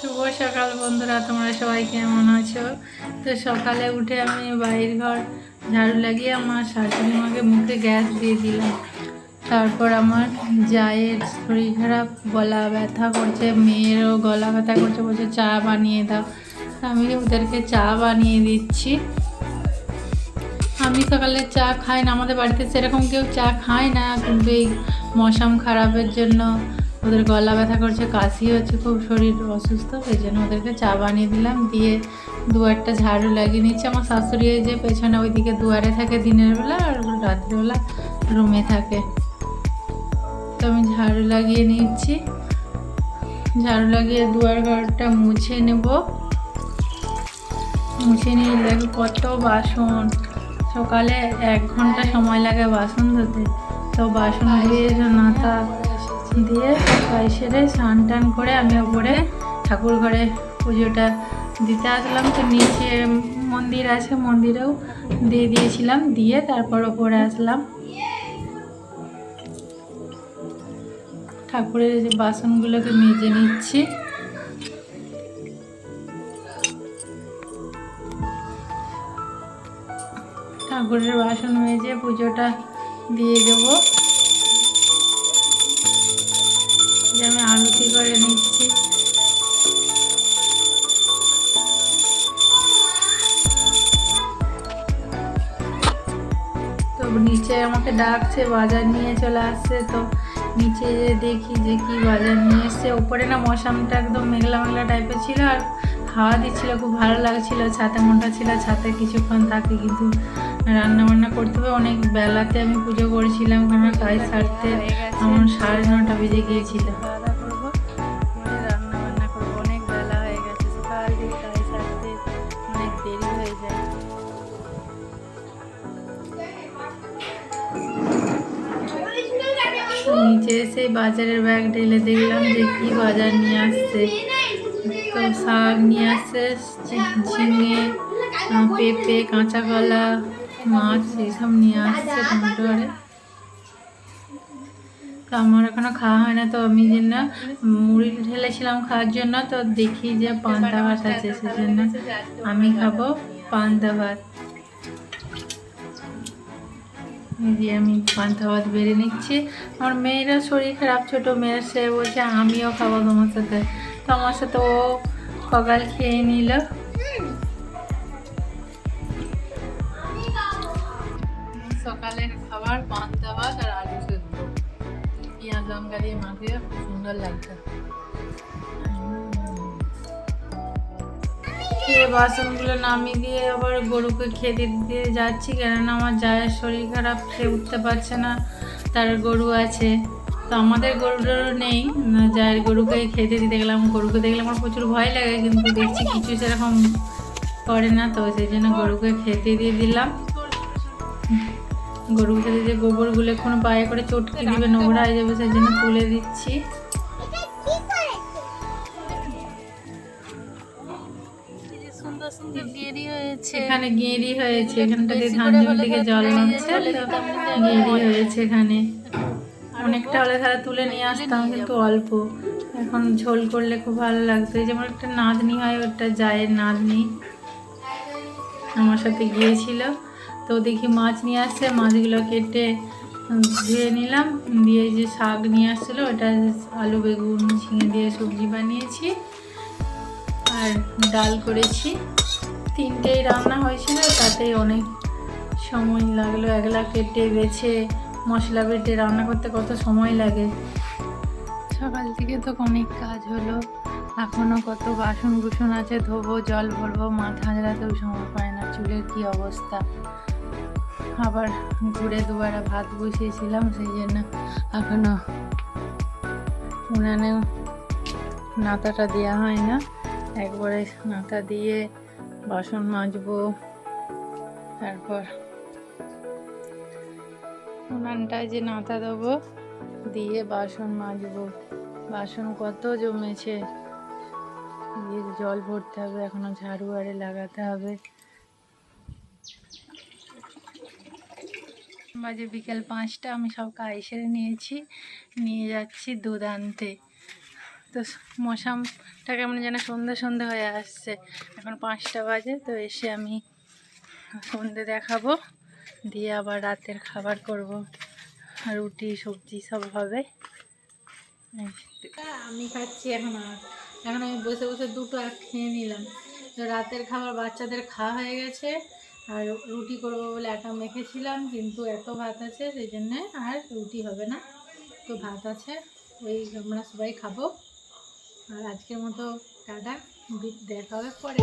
শুভ সকাল বন্ধুরা, তোমরা সবাই কেমন আছো? তো সকালে উঠে আমি বাড়ির ঘর ঝাড়ু লাগিয়ে আমার শাশুড়ি মাকে মুখে গ্যাস দিয়ে দিলাম। তারপর আমার জায়ের শরীর খারাপ, গলা ব্যথা করছে, মেয়েরও গলা ব্যথা করছে, বলছে, চা বানিয়ে দাও। আমি ওদেরকে চা বানিয়ে দিচ্ছি। আমি সকালে চা খাই না, আমাদের বাড়িতে সেরকম কেউ চা খায় না, কিন্তু এই মশাম খারাপের জন্য ওদের গলা ব্যথা করছে, কাশি হচ্ছে, খুব শরীর অসুস্থ সেই জন্য ওদেরকে চা বানিয়ে দিলাম। দিয়ে দুয়ারটা ঝাড়ু লাগিয়ে নিচ্ছে। আমার শাশুড়ি যে পেছনে ওইদিকে দুয়ারে থাকে দিনের বেলা আর রাত্রিবেলা রুমে থাকে। তো আমি ঝাড়ু লাগিয়ে নিচ্ছি। ঝাড়ু লাগিয়ে দুয়ার ঘরটা মুছে নেব। মুছে নিয়ে দেখো কত বাসন। সকালে এক ঘণ্টা সময় লাগে বাসন ধুতে। তো বাসন ধুয়ে নাতা দিয়ে সবাই সেরে স্নান টান করে আমি ওপরে ঠাকুর ঘরে পুজোটা দিতে আসলাম। তো নিচে মন্দির আছে, মন্দিরেও দিয়ে দিয়েছিলাম, দিয়ে তারপর ওপরে আসলাম। ঠাকুরের যে বাসনগুলোকে মেজে নিচ্ছি। ঠাকুরের বাসন মেজে পুজোটা দিয়ে দেবো। করে নিচ্ছি। তো নিচে আমাকে ডাকছে, বাজার নিয়ে চলে আসছে। তো নিচে দেখি যে কি বাজার নিয়ে এসছে। ওপরে না মশামটা একদম মেঘলা মেঘলা টাইপের ছিল আর হাওয়া দিচ্ছিল, খুব ভালো লাগছিল। ছাতে মোটা ছিল, ছাতে কিছুক্ষণ থাকি কিন্তু রান্না বান্না করতে হবে। অনেক বেলাতে আমি পুজো করেছিলাম কারণ কাজ সারতে আমার সাড়ে নটা বেজে গিয়েছিল। নিচে এসে বাজারের ব্যাগ ঢেলে দেখলাম যে কি বাজার নিয়ে আসছে। তো শাক নিয়ে আসছে, ঝিঙে পেঁপে কাঁচা কলা মাছ এসব নিয়ে আসছে টমেটো আরে তো আমার এখনও খাওয়া হয় না, তো আমি যে না মুড়ি ঢেলেছিলাম খাওয়ার জন্য, তো দেখি যে পান্তা ভাত আছে, সেজন্য আমি খাব পান্তা ভাত। এই যে আমি পান্তা ভাত বেড়ে নিচ্ছি। আমার মেয়েরা শরীর খারাপ, ছোট মেয়ের সে বলছে, আমিও খাব তোমার সাথে। তো আমার সাথে ও কগাল খেয়ে নিল। সকালের খাবার, পান্তা ভাত আর আলু সেদ্ধ। পেঁয়াজ, লঙ্কা দিয়ে মাখিয়ে, খুব সুন্দর লাগছে। খেয়ে বাসনগুলো নামিয়ে দিয়ে আবার গরুকে খেতে দিয়ে যাচ্ছি কেননা আমার জায়ের শরীর খারাপ সে উঠতে পারছে না তার গরু আছে। তো আমাদের গরুটারও নেই না, জায়ের গরুকে খেতে দিতে গেলাম গরুকে দেখলে আমার প্রচুর ভয় লাগে কিন্তু দেখছি কিছু সেরকম করে না তো সেই জন্য গরুকে খেতে দিয়ে দিলাম। গরুর সাথে যে গোবরগুলো কোনো পায়ে করে চটকে দিবে নোংরা হয়ে যাবে সেই জন্য তুলে দিচ্ছি। সুন্দর সুন্দর গেরি হয়েছে। এখানে গেঁড়ি হয়েছে ধান জমি থেকে জল নামছে। গেঁড়ি হয়েছে এখানে। অনেকটা হলে তারা তুলে নিয়ে আসতাম কিন্তু অল্প। এখন ঝোল করলে খুব ভালো লাগতো। এই যেমন একটা নাতনি হয় ওটা জায়ের নাতনি। আমার সাথে গিয়েছিল। তো দেখি মাছ নিয়ে আসছে মাছগুলো কেটে ধুয়ে নিলাম। দিয়ে যে শাক নিয়ে আসছিল ওটা আলু বেগুন ঝিঙে দিয়ে সবজি বানিয়েছি। আর ডাল করেছি। তিনটেই রান্না হয়েছিল তাতেই অনেক সময় লাগল। একলা কেটে বেছে মশলা বেটে রান্না করতে কত সময় লাগে। সকাল থেকে তো অনেক কাজ হলো। এখনও কত বাসন কুসন আছে, ধোবো, জল ভরবো, মাথা ঝাড়াতেও সময় পায় না, চুলের কি অবস্থা। আবার ঘুরে দুবারা ভাত বসিয়েছিলাম, সেই জন্য এখনও উনানে নাতাটা দেওয়া হয় না। একবারে নাতা দিয়ে বাসন মাজবো, তারপর উনানটায় যে নাতা দেবো, দিয়ে বাসন মাজবো। বাসন কত জমেছে, দিয়ে জল ভরতে হবে, এখনও ঝাড়ু আরে লাগাতে হবে। বাজে বিকেল পাঁচটা, আমি সব কাজ সেরে নিয়েছি, নিয়ে যাচ্ছি দুধ আনতে তো মশামটা কেমন যেন সন্ধে সন্ধে হয়ে আসছে। এখন পাঁচটা বাজে, তো এসে আমি সন্ধে দেখাবো। দিয়ে আবার রাতের খাবার করব। রুটি, সবজি সব হবে। আমি খাচ্ছি এখন আর। এখন আমি বসে বসে দুটো এক খেয়ে নিলাম। তো রাতের খাবার বাচ্চাদের খাওয়া হয়ে গেছে। আর রুটি করব বলে আটা মেখেছিলাম, কিন্তু এত ভাত আছে, সেই জন্যে আর রুটি হবে না। তো ভাত আছে, ওই আমরা সবাই খাব। আর আজকের মতো টাটা দেখা হবে পরে।